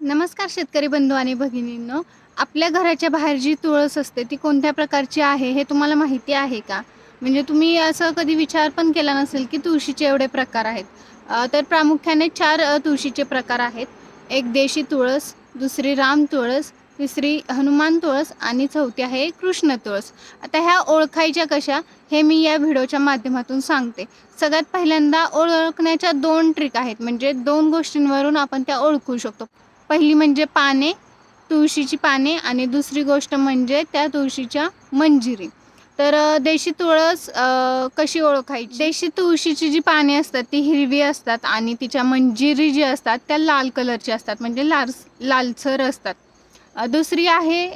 नमस्कार शेतकरी बंधू आणि भगिनींनो. आपल्या घराच्या बाहेर जी तुळस असते ती कोणत्या प्रकारची आहे हे तुम्हाला माहिती आहे का? म्हणजे तुम्ही असं कधी विचार पण केला नसेल की तुळशीचे एवढे प्रकार आहेत. तर प्रामुख्याने चार तुळशीचे प्रकार आहेत. एक देशी तुळस दुसरी राम तुळस तिसरी हनुमान तुळस आणि चौथी आहे कृष्ण तुळस. आता ह्या ओळखायच्या कशा? हे मी या व्हिडिओच्या माध्यमातून सांगते. सगळ्यात पहिल्यांदा ओळखण्याच्या दोन ट्रिक आहेत. म्हणजे दोन गोष्टींवरून आपण त्या ओळखू शकतो. पहिली म्हणजे पाने तुळशीची पाने आणि दुसरी गोष्ट म्हणजे त्या तुळशीच्या मंजिरी. तर देशी तुळस कशी ओळखायची? देशी तुळशीची जी पाने असतात ती हिरवी असतात आणि तिच्या मंजिरी जी असतात त्या लाल कलरची असतात म्हणजे लाल लालसर असतात. दुसरी आहे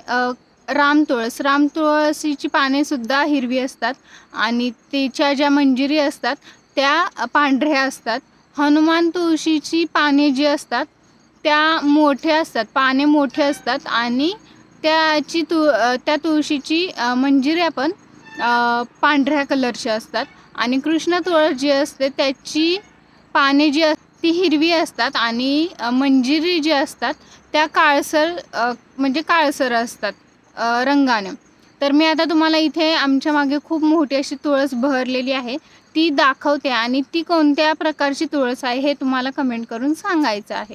रामतुळस राम तुळस. राम तुळशीची पानेसुद्धा हिरवी असतात आणि तिच्या ज्या मंजिरी असतात त्या पांढऱ्या असतात. हनुमान तुळशीची पाने जी असतात त्या मोठ्या असतात पाने मोठे असतात आणि त्याची तु त्या तुळशीची मंजिऱ्या पण पांढऱ्या कलरची असतात. आणि कृष्ण तुळस जी असते त्याची पाने जी अस ती हिरवी असतात आणि मंजिरी जी असतात त्या काळसर म्हणजे काळसर असतात रंगाने. तर मी आता तुम्हाला इथे आमच्या मागे खूप मोठी अशी तुळस बहरलेली आहे. ती दाखवते आणि ती कोणत्या प्रकारची तुळस आहे हे तुम्हाला कमेंट करून सांगायचं आहे.